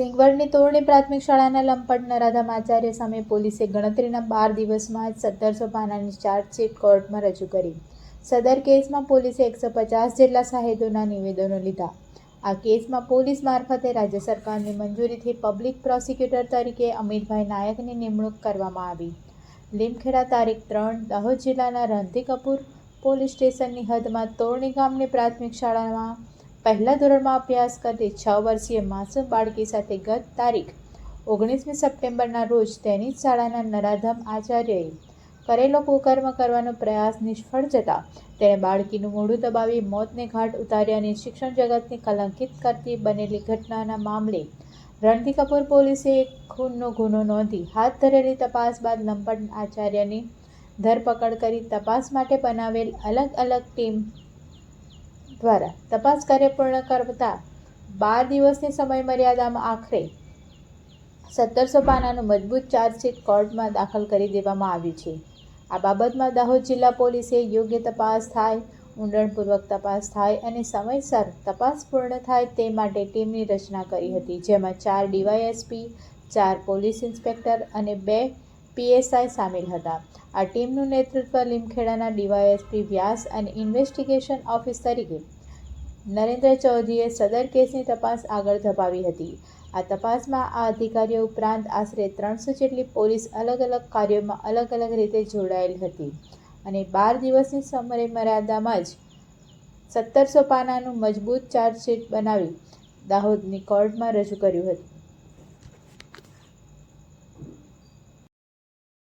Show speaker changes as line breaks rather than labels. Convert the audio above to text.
સિંગવડની તોરણી પ્રાથમિક શાળાના લંપટ નરાધામ આચાર્ય સામે પોલીસે ગણતરીના બાર દિવસમાં જ સત્તરસો પાનાની ચાર્જશીટ કોર્ટમાં રજૂ કરી. સદર કેસમાં પોલીસે એકસો પચાસ જેટલા સાહેદોના નિવેદનો લીધા. આ કેસમાં પોલીસ મારફતે રાજ્ય સરકારની મંજૂરીથી પબ્લિક પ્રોસિક્યુટર તરીકે અમિતભાઈ નાયકની નિમણૂક કરવામાં આવી. લીમખેડા તારીખ ત્રણ, દાહોદ જિલ્લાના રણધી કપૂર પોલીસ સ્ટેશનની હદમાં તોરણી ગામની પ્રાથમિક શાળામાં પહેલા ધોરણમાં અભ્યાસ કરતી છ વર્ષીય માસૂમ બાળકી સાથે ગત તારીખ ઓગણીસમી સપ્ટેમ્બરના રોજ તેની જ શાળાના નરાધમ આચાર્યએ કરેલો કુકર્મ કરવાનો પ્રયાસ નિષ્ફળ જતા તેણે બાળકીનું મોઢું દબાવી મોતને ઘાટ ઉતાર્યાની શિક્ષણ જગતને કલંકિત કરતી બનેલી ઘટનાના મામલે રણધી કપૂર પોલીસે ખૂનનો ગુનો નોંધી હાથ ધરેલી તપાસ બાદ લંપટ આચાર્યની ધરપકડ કરી તપાસ માટે બનાવેલ અલગ અલગ ટીમ દ્વારા તપાસ કાર્ય પૂર્ણ કરતા બાર દિવસની સમયમર્યાદામાં આખરે સત્તરસો પાનાનું મજબૂત ચાર્જશીટ કોર્ટમાં દાખલ કરી દેવામાં આવ્યું છે. આ બાબતમાં દાહોદ જિલ્લા પોલીસે યોગ્ય તપાસ થાય, ઊંડાણપૂર્વક તપાસ થાય અને સમયસર તપાસ પૂર્ણ થાય તે માટે ટીમની રચના કરી હતી, જેમાં ચાર ડીવાયએસપી, ચાર પોલીસ ઇન્સ્પેક્ટર અને બે પીએસઆઈ સામેલ હતા. આ ટીમનું નેતૃત્વ લીમખેડાના ડીવાયએસપી વ્યાસ અને ઇન્વેસ્ટિગેશન ઓફિસ તરીકે નરેન્દ્ર ચૌધરીએ સદર કેસની તપાસ આગળ ધપાવી હતી. આ તપાસમાં આ અધિકારીઓ ઉપરાંત આશરે ત્રણસો જેટલી પોલીસ અલગ અલગ કાર્યોમાં અલગ અલગ રીતે જોડાયેલ હતી અને બાર દિવસની સમય મર્યાદામાં જ સત્તરસો પાનાનું મજબૂત ચાર્જશીટ બનાવી દાહોદની કોર્ટમાં રજૂ કર્યું હતું.